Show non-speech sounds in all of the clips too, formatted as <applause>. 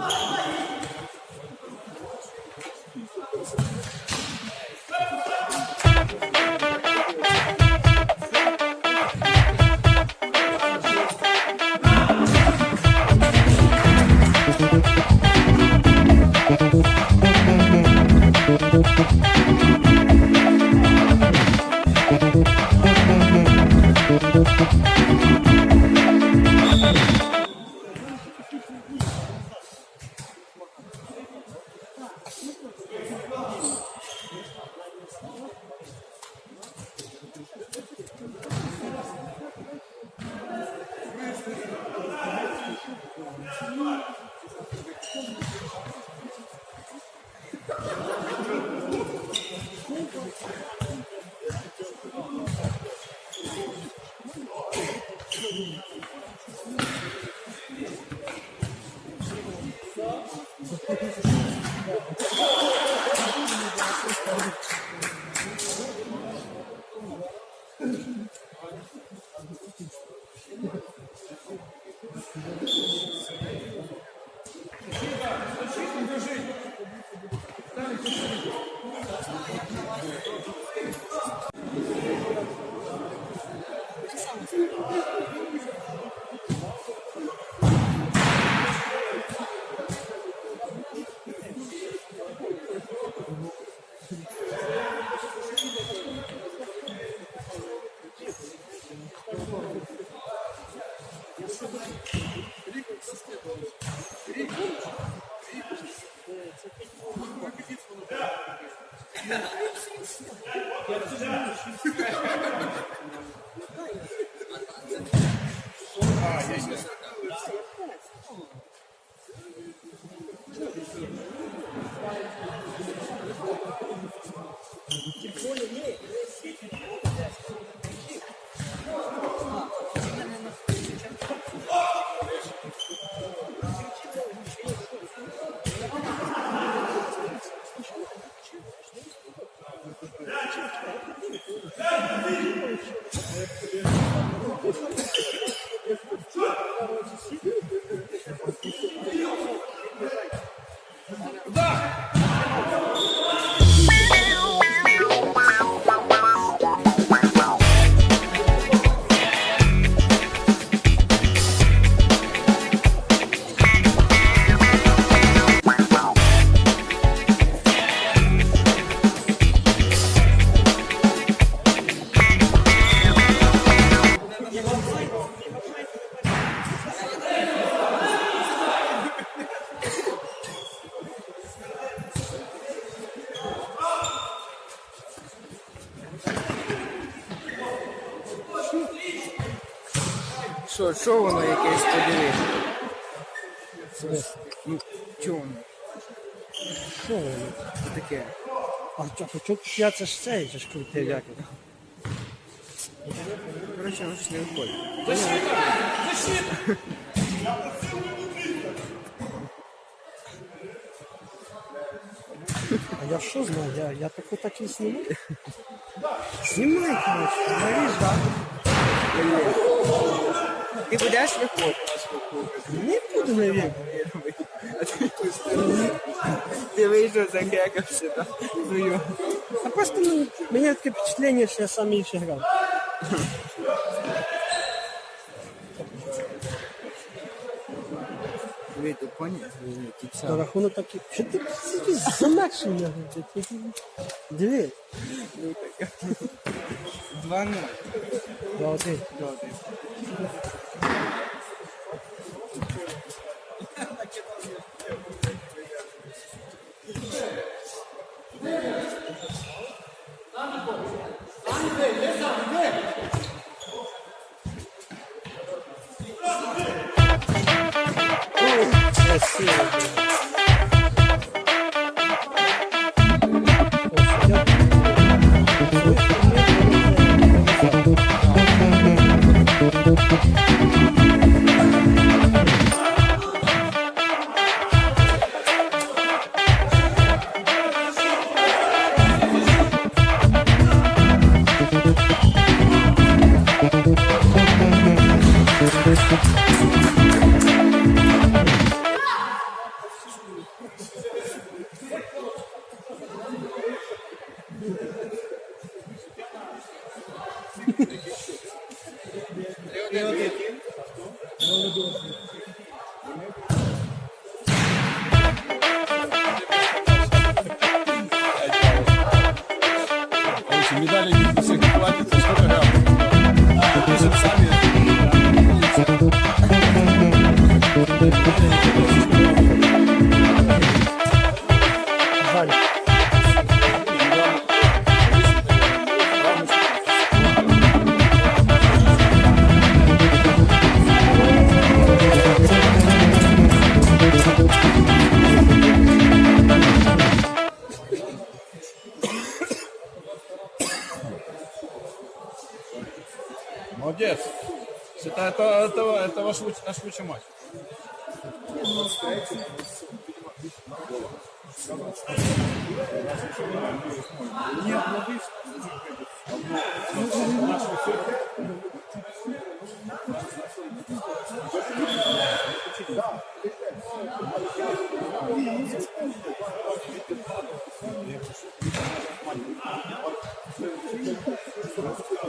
Come on. Thank you. สิบคูณอย่างนี้ Що, що воно якесь подивись? Ну, чого воно? Що воно? Що таке? А чо- а чо я це ж цей, це ж крутий як. його? Коротше, воно щось не виходить. А я що знаю, я, я таку так і зніму. Знімай, коротше, наріж, да? Ти будеш виходити? Не буду, навіть. Ти вийшов закекався, так? Ну, А просто ну, мені таке впечатлення, що я сам більше грав. Ви ти поняв? Ті За ця. рахунок такий. Що ти якісь замачення? Диви. Ну, <laughs> 여세 여세 Yes, yes, yes. Это, это, это, ваш, наш лучший матч. Ты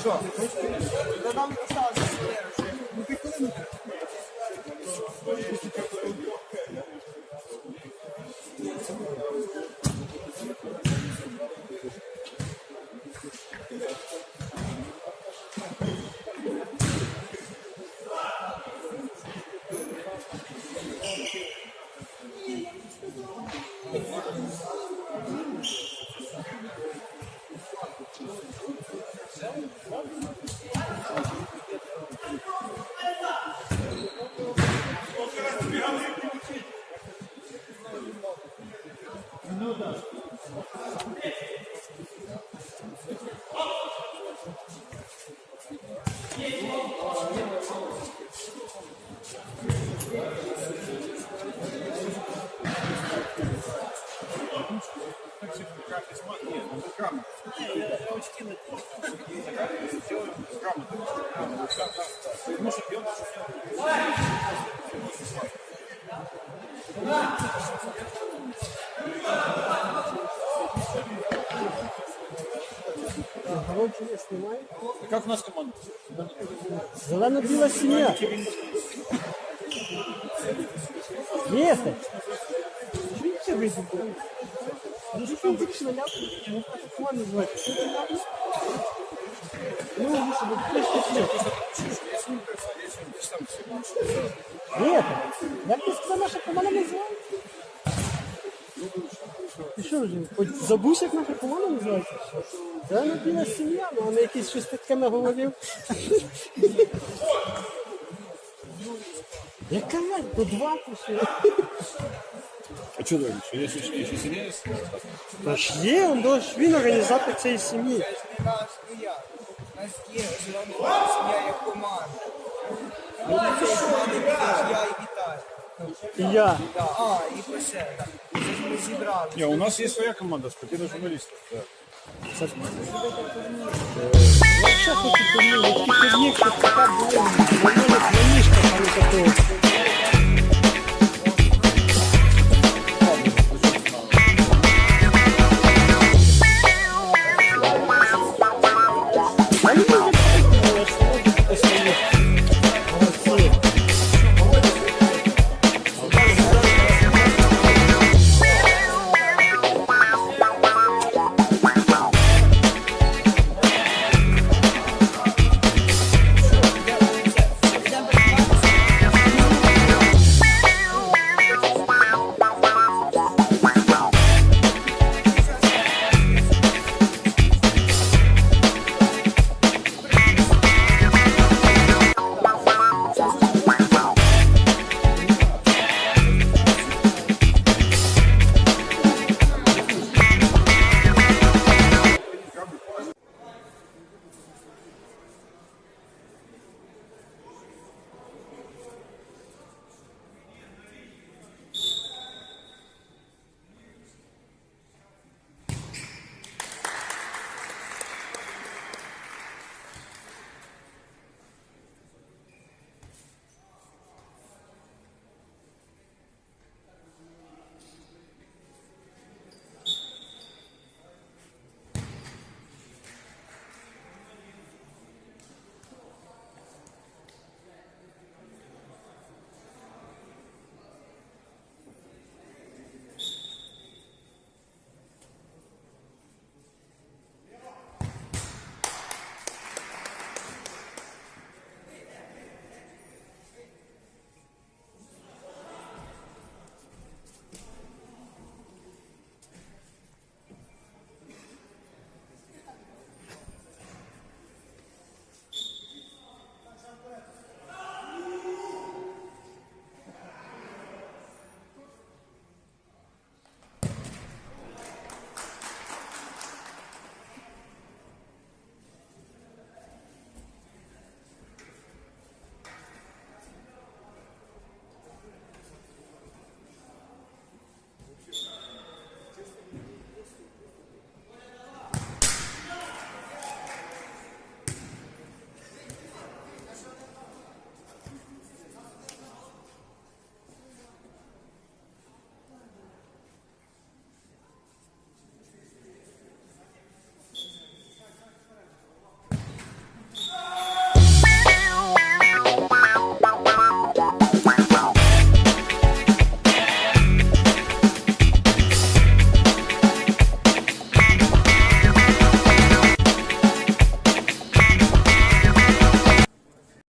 Що? Та нам осталося. Ну, ти хвилину. Нет, ну я знімаю. Как у нас команда? Зелено-біла сім'я. Єхать. Чуєте ви? Ну, ти там будеш наляпати, ну, так команда називається. Що ти ляпиш? Ну, ви себе пишете є. Ні, як ти сказав, наша команда називається? Ти що вже, хоч забувся, як наша команда називається? Це не біла сім'я, ну, а не якийсь щось таке наговорив. Яка мать, по два пішли. А что думаешь, что есть еще, еще? Та ж є, он дощ, він організатор цієї сім'ї. Це ж не наш, я. У нас є сім'я як команда. Ну, команди будеш я і Віталій. І я. Да, а, і Песе, так. Це ж ми зібрали. Не, у нас есть своя команда спортивных журналистов. Да. Вообще хочу турнир, які турнір, щоб така була, воно не планіжка, але такого.